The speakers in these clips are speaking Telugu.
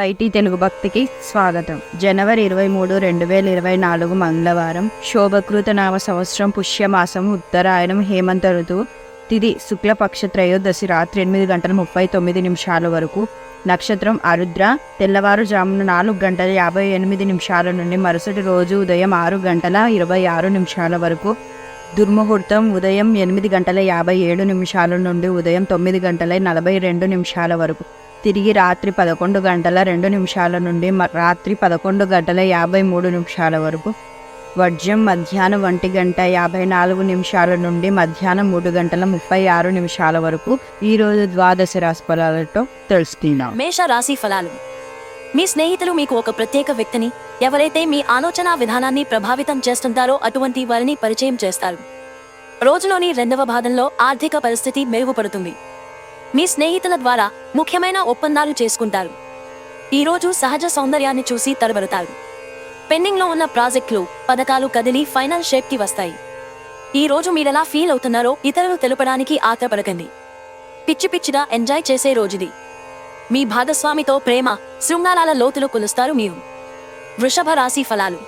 వైటీ తెలుగు భక్తికి స్వాగతం. జనవరి ఇరవై మూడు రెండు వేల ఇరవై నాలుగు మంగళవారం శోభకృత నామ సంవత్సరం పుష్యమాసం ఉత్తరాయణం హేమంత ఋతువు తిది శుక్లపక్ష త్రయోదశి రాత్రి ఎనిమిది గంటల ముప్పై తొమ్మిది నిమిషాల వరకు నక్షత్రం అరుద్ర తెల్లవారుజామున నాలుగు గంటల యాభై ఎనిమిది నిమిషాల నుండి మరుసటి రోజు ఉదయం ఆరు గంటల ఇరవై ఆరు నిమిషాల వరకు దుర్ముహూర్తం ఉదయం ఎనిమిది గంటల యాభై ఏడు నిమిషాల నుండి ఉదయం తొమ్మిది గంటల నలభై రెండు నిమిషాల వరకు. తిరిగి రాత్రి పదకొండు గంటల రెండు నిమిషాల నుండి రాత్రి పదకొండు గంటల యాభై మూడు నిమిషాల వరకు. వజ్రం మధ్యాహ్నం ఒంటి గంట యాభై నాలుగు నిమిషాల నుండి మధ్యాహ్నం మూడు గంటల ముప్పై ఆరు నిమిషాల వరకు. ఈరోజు ద్వాదశ రాశి ఫలాలతో తెలుసుకున్నాం మేష రాశి ఫలాలు. మీ స్నేహితులు మీకు ఒక ప్రత్యేక వ్యక్తిని ఎవరైతే మీ ఆలోచన విధానాన్ని ప్రభావితం చేస్తుంటారో అటువంటి వారిని పరిచయం చేస్తారు. రోజులోని రెండవ భాగంలో ఆర్థిక పరిస్థితి మెరుగుపడుతుంది. మీ స్నేహితుల ద్వారా ముఖ్యమైన ఒప్పందాలు చేసుకుంటారు. ఈ రోజు సహజ సౌందర్యాన్ని చూసి తరబడతారు పెండింగ్లో ఉన్న ప్రాజెక్టులు పథకాలు కదిలి ఫైనల్ షేప్కి వస్తాయి. ఈ రోజు మీరెలా ఫీల్ అవుతున్నారో ఇతరులు తెలుపడానికి ఆత్రపడకండి పిచ్చి పిచ్చిగా ఎంజాయ్ చేసే రోజుది. మీ భాగస్వామితో ప్రేమ శృంగారాల లోతులు కొలుస్తారు మీరు. వృషభ రాశి ఫలాలు.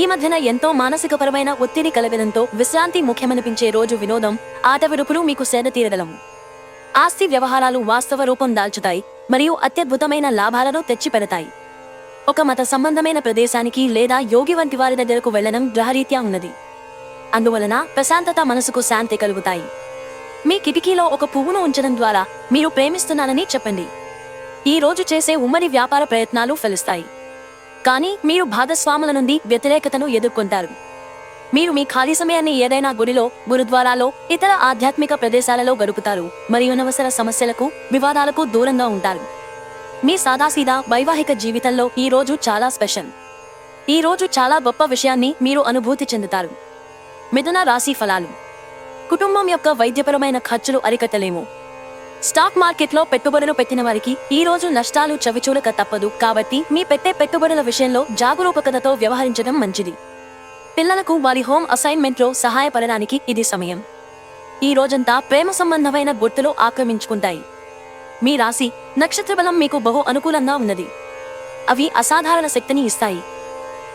ఈ మధ్యన ఎంతో మానసికపరమైన ఒత్తిడి కలగడంతో విశ్రాంతి ముఖ్యమనిపించే రోజు వినోదం ఆట విడుపులు మీకు సేద తీరగలము ఆస్తి వ్యవహారాలు వాస్తవ రూపం దాల్చుతాయి మరియు అత్యద్భుతమైన లాభాలను తెచ్చిపెడతాయి. ఒక మత సంబంధమైన ప్రదేశానికి లేదా యోగి వంటి వారి దగ్గరకు వెళ్ళడం గ్రహరీత్యా ఉన్నది. అందువలన ప్రశాంతత మనసుకు శాంతి కలుగుతాయి. మీ కిటికీలో ఒక పువ్వును ఉంచడం ద్వారా మీరు ప్రేమిస్తున్నానని చెప్పండి. ఈ రోజు చేసే ఉమ్మడి వ్యాపార ప్రయత్నాలు ఫలిస్తాయి. కానీ మీరు భాగస్వాముల నుండి వ్యతిరేకతను ఎదుర్కొంటారు. మీరు మీ ఖాళీ సమయాన్ని ఏదైనా గుడిలో గురుద్వారాలో ఇతర ఆధ్యాత్మిక ప్రదేశాలలో గడుపుతారు మరియు అనవసర సమస్యలకు వివాదాలకు దూరంగా ఉంటారు. మీ సాదాసీదా వైవాహిక జీవితంలో ఈ రోజు చాలా స్పెషల్. ఈ రోజు చాలా గొప్ప విషయాన్ని మీరు అనుభూతి చెందుతారు. మిథున రాశి ఫలాలు. కుటుంబం యొక్క వైద్యపరమైన ఖర్చులు అరికట్టలేము. స్టాక్ మార్కెట్లో పెట్టుబడులు పెట్టిన వారికి ఈ రోజు నష్టాలు చవిచూడక తప్పదు కాబట్టి మీ పెట్టే పెట్టుబడుల విషయంలో జాగరూకతతో వ్యవహరించడం మంచిది. పిల్లలకు వారి హోమ్ అసైన్మెంట్లో సహాయపడడానికి ఇది సమయం. ఈ రోజంతా ప్రేమ సంబంధమైన గుర్తులు ఆక్రమించుకుంటాయి. మీ రాశి నక్షత్ర బలం మీకు బహు అనుకూలంగా ఉన్నది. అవి అసాధారణ శక్తిని ఇస్తాయి.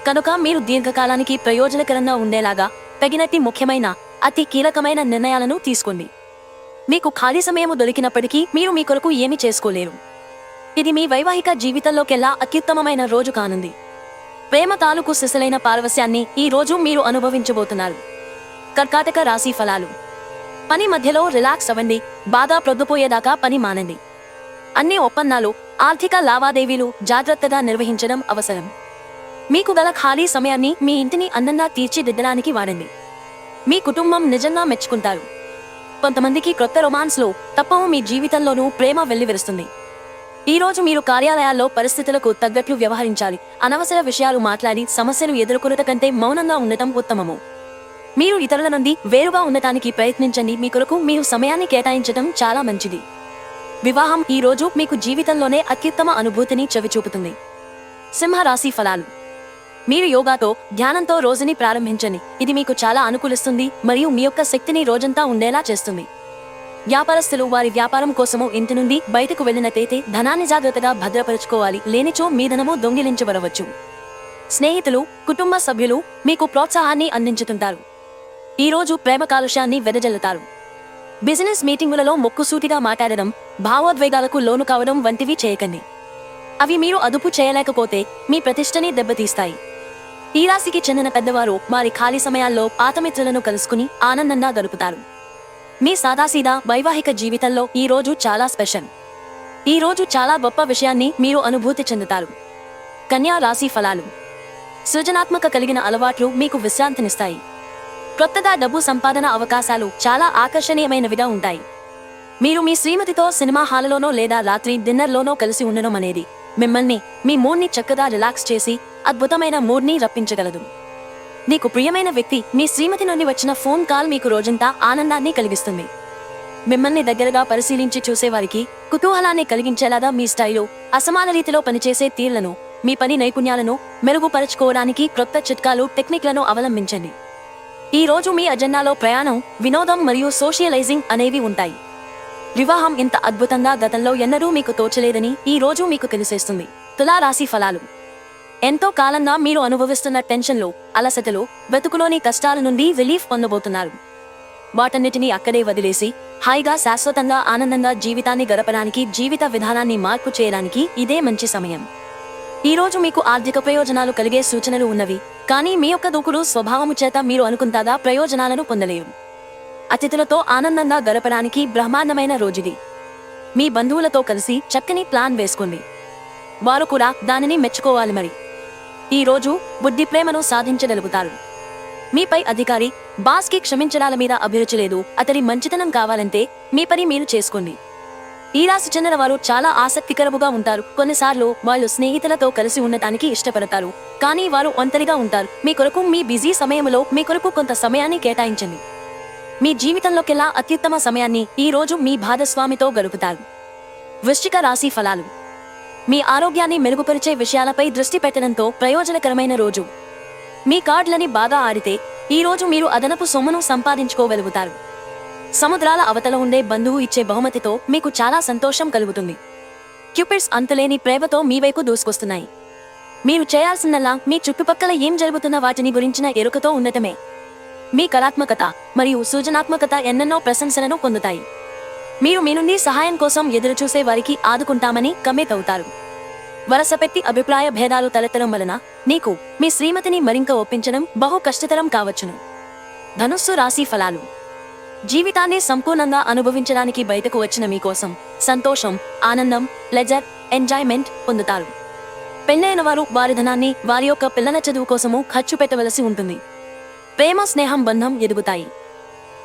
కనుక మీరు దీర్ఘకాలానికి ప్రయోజనకరంగా ఉండేలాగా తగినతి ముఖ్యమైన అతి కీలకమైన నిర్ణయాలను తీసుకోండి. మీకు ఖాళీ సమయము దొరికినప్పటికీ మీరు మీ కొరకు ఏమీ చేసుకోలేరు. ఇది మీ వైవాహిక జీవితంలోకెల్లా అత్యుత్తమమైన రోజు కానుంది. ప్రేమ తాలూకు సిసలైన పారవస్యాన్ని ఈ రోజు మీరు అనుభవించబోతున్నారు. కర్కాటక రాశి ఫలాలు. పని మధ్యలో రిలాక్స్ అవ్వండి బాగా ప్రొద్దుపోయేదాకా పని మానండి. అన్ని ఒప్పందాలు ఆర్థిక లావాదేవీలు జాగ్రత్తగా నిర్వహించడం అవసరం. మీకు గల ఖాళీ సమయాన్ని మీ ఇంటిని అందంగా తీర్చిదిద్దడానికి వాడండి. మీ కుటుంబం నిజంగా మెచ్చుకుంటారు. కొంతమందికి క్రొత్త రొమాన్స్లో తప్పవు మీ జీవితంలోనూ ప్రేమ వెల్లివిరుస్తుంది. ఈ రోజు మీరు కార్యాలయాల్లో పరిస్థితులకు తగ్గట్లు వ్యవహరించాలి. అనవసర విషయాలు మాట్లాడి సమస్యలు ఎదుర్కొనట కంటే మౌనంగా ఉండటం ఉత్తమము. మీరు ఇతరుల నుండి వేరుగా ఉండటానికి ప్రయత్నించండి. మీ కొరకు మీరు సమయాన్ని కేటాయించడం చాలా మంచిది. వివాహం ఈ రోజు మీకు జీవితంలోనే అత్యుత్తమ అనుభూతిని చవిచూపుతుంది. సింహరాశి ఫలాలు. మీరు యోగాతో ధ్యానంతో రోజుని ప్రారంభించండి. ఇది మీకు చాలా అనుకూలిస్తుంది మరియు మీ యొక్క శక్తిని రోజంతా ఉండేలా చేస్తుంది. వ్యాపారస్తులు వారి వ్యాపారం కోసము ఇంటి నుండి బయటకు వెళ్ళినట్లయితే ధనాన్ని జాగ్రత్తగా భద్రపరుచుకోవాలి. లేనిచో మీ ధనము దొంగిలించబడవచ్చు. స్నేహితులు కుటుంబ సభ్యులు మీకు ప్రోత్సాహాన్ని అందించుతుంటారు. ఈ రోజు ప్రేమ కాలుష్యాన్ని వెదజల్లుతారు. బిజినెస్ మీటింగులలో మొక్కుసూటిగా మాట్లాడడం భావోద్వేగాలకు లోను కావడం వంటివి చేయకండి. అవి మీరు అదుపు చేయలేకపోతే మీ ప్రతిష్టని దెబ్బతీస్తాయి. ఈ రాశికి చెందిన పెద్దవారు వారి ఖాళీ సమయాల్లో పాతమిత్రులను కలుసుకుని ఆనందంగా గడుపుతారు. మీ సాదాసీదా వైవాహిక జీవితంలో ఈ రోజు చాలా స్పెషల్. ఈ రోజు చాలా గొప్ప విషయాన్ని మీరు అనుభూతి చెందుతారు. కన్యా రాశి ఫలాలు. సృజనాత్మక కలిగిన అలవాట్లు మీకు విశ్రాంతినిస్తాయి. క్రొత్తగా డబ్బు సంపాదన అవకాశాలు చాలా ఆకర్షణీయమైనవిగా ఉంటాయి. మీరు మీ శ్రీమతితో సినిమా హాల్లోనో లేదా రాత్రి డిన్నర్లోనో కలిసి ఉండడం అనేది మిమ్మల్ని మీ మూడ్ని చక్కగా రిలాక్స్ చేసి అద్భుతమైన మూడ్ని రప్పించగలదు. నీకు ప్రియమైన వ్యక్తి మీ శ్రీమతి నుండి వచ్చిన ఫోన్ కాల్ మీకు రోజంతా ఆనందాన్ని కలిగిస్తుంది. మిమ్మల్ని దగ్గరగా పరిశీలించి చూసేవారికి కుతూహలాన్ని కలిగించేలాగా మీ స్టైలు అసమాన రీతిలో పనిచేసే తీర్లను మీ పని నైపుణ్యాలను మెరుగుపరచుకోవడానికి క్రొత్త చిట్కాలు టెక్నిక్లను అవలంబించండి. ఈ రోజు మీ అజెండాలో ప్రయాణం వినోదం మరియు సోషియలైజింగ్ అనేవి ఉంటాయి. వివాహం ఇంత అద్భుతంగా గతంలో ఎన్నడూ మీకు తోచలేదని ఈ రోజు మీకు తెలిసేస్తుంది. తులారాశి ఫలాలు. ఎంతో కాలంగా మీరు అనుభవిస్తున్న టెన్షన్లు అలసటలు వెతుకులోని కష్టాల నుండి రిలీఫ్ పొందబోతున్నారు. వాటన్నిటినీ అక్కడే వదిలేసి హాయిగా శాశ్వతంగా ఆనందంగా జీవితాన్ని గడపడానికి జీవిత విధానాన్ని మార్పు చేయడానికి ఇదే మంచి సమయం. ఈరోజు మీకు ఆర్థిక ప్రయోజనాలు కలిగే సూచనలు ఉన్నవి కానీ మీ యొక్క దూకుడు స్వభావము చేత మీరు అనుకుంటాగా ప్రయోజనాలను పొందలేరు. అతిథులతో ఆనందంగా గడపడానికి బ్రహ్మాండమైన రోజుది. మీ బంధువులతో కలిసి చక్కని ప్లాన్ వేసుకోండి. వారు కూడా దానిని మెచ్చుకోవాలి మరి. ఈ రోజు బుద్ధి ప్రేమను సాధించగలుగుతారు. మీపై అధికారి బాస్కి క్షమించడాల మీద అభిరుచి లేదు. అతడి మంచితనం కావాలంటే మీ పని మీరు చేసుకోండి. ఈ రాశి చెందిన వారు చాలా ఆసక్తికరముగా ఉంటారు. కొన్నిసార్లు వాళ్ళు స్నేహితులతో కలిసి ఉండటానికి ఇష్టపడతారు. కానీ వారు ఒంటరిగా ఉంటారు. మీ కొరకు మీ బిజీ సమయంలో మీ కొరకు కొంత సమయాన్ని కేటాయించండి. మీ జీవితంలోకెల్లా అత్యుత్తమ సమయాన్ని ఈ రోజు మీ భాగస్వామితో గడుపుతారు. వృశ్చిక రాశి ఫలాలు. మీ ఆరోగ్యాన్ని మెరుగుపరిచే విషయాలపై దృష్టి పెట్టడంతో ప్రయోజనకరమైన రోజు. మీ కార్డులని బాగా ఆడితే ఈ రోజు మీరు అదనపు సొమ్మును సంపాదించుకోగలుగుతారు. సముద్రాల అవతల ఉండే బంధువు ఇచ్చే బహుమతితో మీకు చాలా సంతోషం కలుగుతుంది. క్యూపిడ్స్ అంతులేని ప్రేమతో మీ వైపు దూసుకొస్తున్నాయి. మీరు చేయాల్సిందల్లా మీ చుట్టుపక్కల ఏం జరుగుతున్న వాటిని గురించిన ఎరుకతో ఉండటమే మీ కళాత్మకత మరియు సృజనాత్మకత ఎన్నెన్నో ప్రశంసలను పొందుతాయి. మీరు మీ నుండి సహాయం కోసం ఎదురుచూసే వారికి ఆదుకుంటామని కమిట్ అవుతారు. వరసపెట్టి అభిప్రాయ భేదాలు తలెత్తడం వలన నీకు మీ శ్రీమతిని మరింక ఒప్పించడం బహు కష్టతరం కావచ్చును. ధనుస్సు రాశి ఫలాలు. జీవితాన్ని సంపూర్ణంగా అనుభవించడానికి బయటకు వచ్చిన మీకోసం సంతోషం ఆనందం లెజర్ ఎంజాయ్మెంట్ పొందుతారు. పెళ్ళైన వారు వారి ధనాన్ని వారి యొక్క పిల్లల చదువు కోసము ఖర్చు పెట్టవలసి ఉంటుంది. ప్రేమ స్నేహం బంధం ఎదుగుతాయి.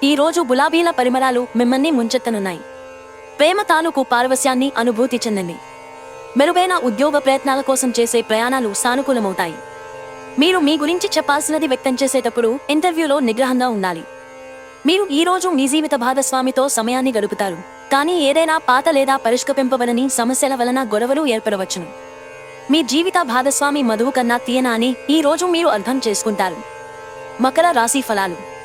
ఈ రోజు గులాబీల పరిమళాలు మిమ్మల్ని ముంచెత్తనున్నాయి. ప్రేమ తాలూకు పారవస్యాన్ని అనుభూతి చెందండి. మెరుగైన ఉద్యోగ ప్రయత్నాల కోసం చేసే ప్రయాణాలు సానుకూలమవుతాయి. మీరు మీ గురించి చెప్పాల్సినది వ్యక్తం చేసేటప్పుడు ఇంటర్వ్యూలో నిగ్రహంగా ఉండాలి. మీరు ఈ రోజు మీ జీవిత భాగస్వామితో సమయాన్ని గడుపుతారు. కానీ ఏదైనా పాత లేదా పరిష్కరింపబడని సమస్యల వలన గొడవలు ఏర్పడవచ్చును. మీ జీవిత భాగస్వామి మధువు కన్నా తీయనా అని ఈ రోజు మీరు అర్థం చేసుకుంటారు. మకర రాశి ఫలాలు.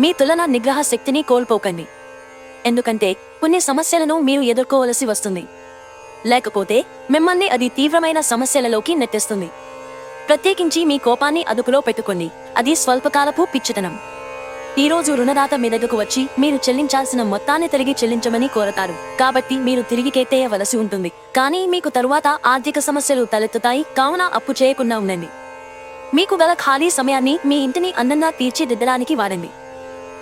మీ తులన నిగ్రహ శక్తిని కోల్పోకండి. ఎందుకంటే కొన్ని సమస్యలను మీరు ఎదుర్కోవలసి వస్తుంది. లేకపోతే మిమ్మల్ని అది తీవ్రమైన సమస్యలలోకి నెట్టేస్తుంది. ప్రత్యేకించి మీ కోపాన్ని అదుపులో పెట్టుకోండి. అది స్వల్పకాలపు పిచ్చితనం. ఈ రోజు రుణదాత మీ దగ్గరకు వచ్చి మీరు చెల్లించాల్సిన మొత్తాన్ని తిరిగి చెల్లించమని కోరతారు. కాబట్టి మీరు తిరిగి కేటేయవలసి ఉంటుంది. కానీ మీకు తరువాత ఆర్థిక సమస్యలు తలెత్తుతాయి. కావున అప్పు చేయకుండా ఉండండి. మీకు గల ఖాళీ సమయాన్ని మీ ఇంటిని అందంగా తీర్చిదిద్దడానికి వాడండి.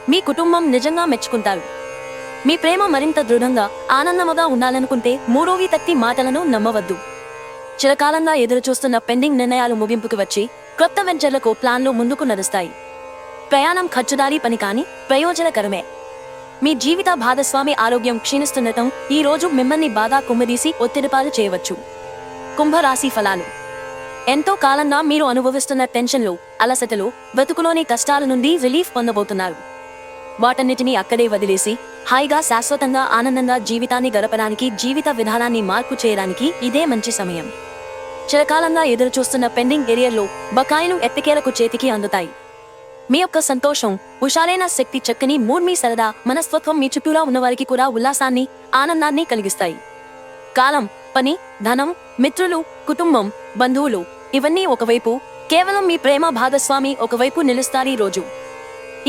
మీ కుటుంబం నిజంగా మెచ్చుకుంటారు. మీ ప్రేమ మరింత దృఢంగా ఆనందముగా ఉండాలనుకుంటే మూడోవి తక్తి మాటలను నమ్మవద్దు. చిరకాలంగా ఎదురుచూస్తున్న పెండింగ్ నిర్ణయాలు ముగింపుకు వచ్చి కొత్త వెంచర్లకు ప్లాన్లు ముందుకు నడుస్తాయి. ప్రయాణం ఖర్చుదారీ పని కాని ప్రయోజనకరమే. మీ జీవిత భాగస్వామి ఆరోగ్యం క్షీణిస్తుండటం ఈ రోజు మిమ్మల్ని బాగా కుమ్మదీసి ఒత్తిడిపాలు చేయవచ్చు. కుంభరాశి ఫలాలు. ఎంతో కాలంగా మీరు అనుభవిస్తున్న టెన్షన్లు అలసటలు బతుకులోని కష్టాల నుండి రిలీఫ్ పొందబోతున్నారు. వాటన్నిటినీ అక్కడే వదిలేసి హాయిగా శాశ్వతంగా ఆనందంగా జీవితాన్ని గడపడానికి జీవిత విధానాన్ని మార్పు చేయడానికి ఇదే మంచి సమయం. చిరకాలంగా ఎదురుచూస్తున్న పెండింగ్ ఏరియాలో బకాయిలు ఎత్తికేలకు చేతికి అందుతాయి. మీ యొక్క సంతోషం హుషారైన శక్తి చక్కని మూడ్ మీ సరదా మనస్తత్వం మీ చుట్టూరా ఉన్నవారికి కూడా ఉల్లాసాన్ని ఆనందాన్ని కలిగిస్తాయి. కాలం పని ధనం మిత్రులు కుటుంబం బంధువులు ఇవన్నీ ఒకవైపు కేవలం మీ ప్రేమ భాగస్వామి ఒకవైపు నిలుస్తారీ రోజు.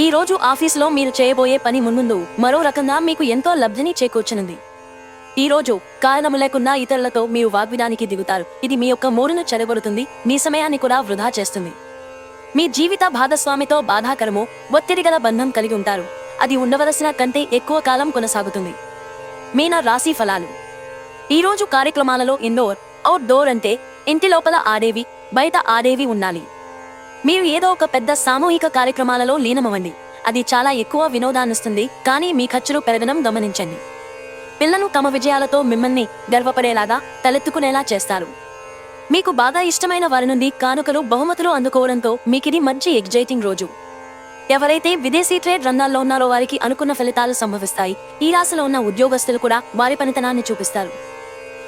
ఈ రోజు ఆఫీసులో మీరు చేయబోయే పని మున్ముందు మరో రకంగా మీకు ఎంతో లబ్ధిని చేకూర్చనుంది. ఈ రోజు కారణము లేకుండా ఇతరులతో మీరు వాగ్విదానికి దిగుతారు. ఇది మీ యొక్క మూడును చెడగొడుతుంది మీ సమయాన్ని కూడా వృధా చేస్తుంది. మీ జీవిత భాగస్వామితో బాధాకరము ఒత్తిడిగల బంధం కలిగి ఉంటారు. అది ఉండవలసిన కంటే ఎక్కువ కాలం కొనసాగుతుంది. మీన రాశి ఫలాలు. ఈ రోజు కార్యక్రమాలలో ఇండోర్ అవుట్డోర్ అంటే ఇంటి లోపల ఆడేవి బయట ఆడేవి ఉండాలి. మీరు ఏదో ఒక పెద్ద సామూహిక కార్యక్రమాలలో లీనమవ్వండి. అది చాలా ఎక్కువ వినోదాన్నిస్తుంది కానీ మీ ఖర్చులు పెరగడం గమనించండి. పిల్లలు తమ విజయాలతో మిమ్మల్ని గర్వపడేలాగా తలెత్తుకునేలా చేస్తారు. మీకు బాగా ఇష్టమైన వారి నుండి కానుకలు బహుమతులు అందుకోవడంతో మీకిది మంచి ఎగ్జైటింగ్ రోజు. ఎవరైతే విదేశీ ట్రేడ్ రంగాల్లో ఉన్నారో వారికి అనుకున్న ఫలితాలు సంభవిస్తాయి. ఈ రాశిలో ఉన్న ఉద్యోగస్తులు కూడా వారి పనితనాన్ని చూపిస్తారు.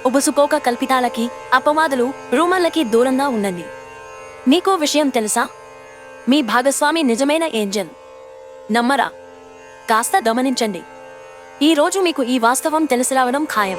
ఉబుసుకోక కల్పితాలకి అపవాదులు రూమర్లకి దూరంగా ఉండండి. నీకో విషయం తెలుసా? మీ భాగస్వామి నిజమైన ఏంజల్. నమ్మరా? కాస్త గమనించండి. ఈ రోజు మీకు ఈ వాస్తవం తెలిసిరావడం ఖాయం.